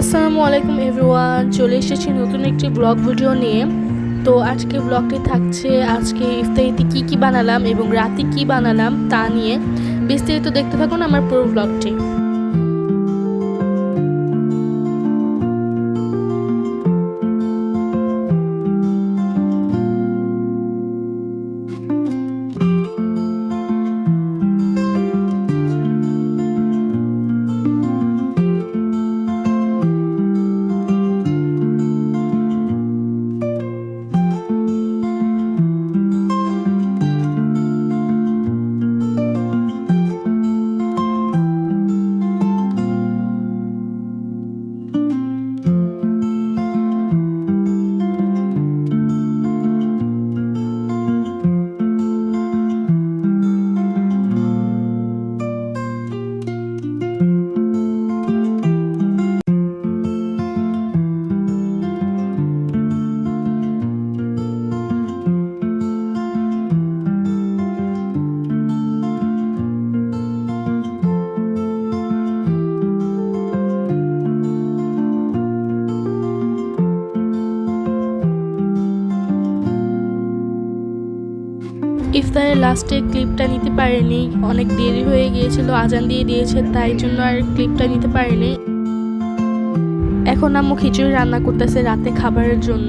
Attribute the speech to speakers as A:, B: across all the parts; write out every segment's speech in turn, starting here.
A: আসসালামু আলাইকুম এভরিওয়ান, চলে এসেছি নতুন একটি ব্লগ ভিডিও নিয়ে। তো আজকে ব্লগটি থাকছে, আজকে ইফতারিতে কি কি বানালাম এবং রাতে কি বানালাম তা নিয়ে। বিস্তারিত দেখতে থাকুন আমার পুরো ব্লগটি। ইফতারের লাস্টে ক্লিপটা নিতে পারেনি। অনেক দেরি হয়ে গিয়েছিল, আজান দিয়ে দিয়েছে, তাই জন্য আর ক্লিপটা নিতে পারেনি। এখন আম্মু খিচুড়ি রান্না করতেছে রাতে খাবারের জন্য।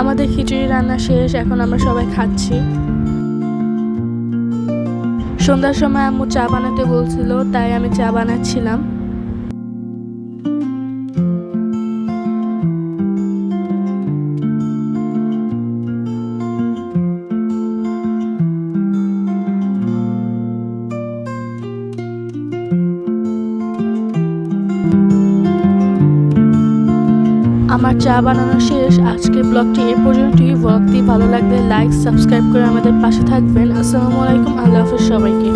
A: আমাদের খিচুড়ি রান্না শেষ, এখন আমরা সবাই খাচ্ছি। সন্ধ্যার সময় আম্মু চা বানাতে বলছিল, তাই আমি চা বানাচ্ছিলাম। আমার চা বানানো শেষ। আজকের ব্লগটি এ পর্যন্তই। ব্লগটি ভালো লাগলে লাইক, সাবস্ক্রাইব করে আমাদের পাশে থাকবেন। আসসালামু আলাইকুম। আল্লাহ হাফিজ সবাইকে।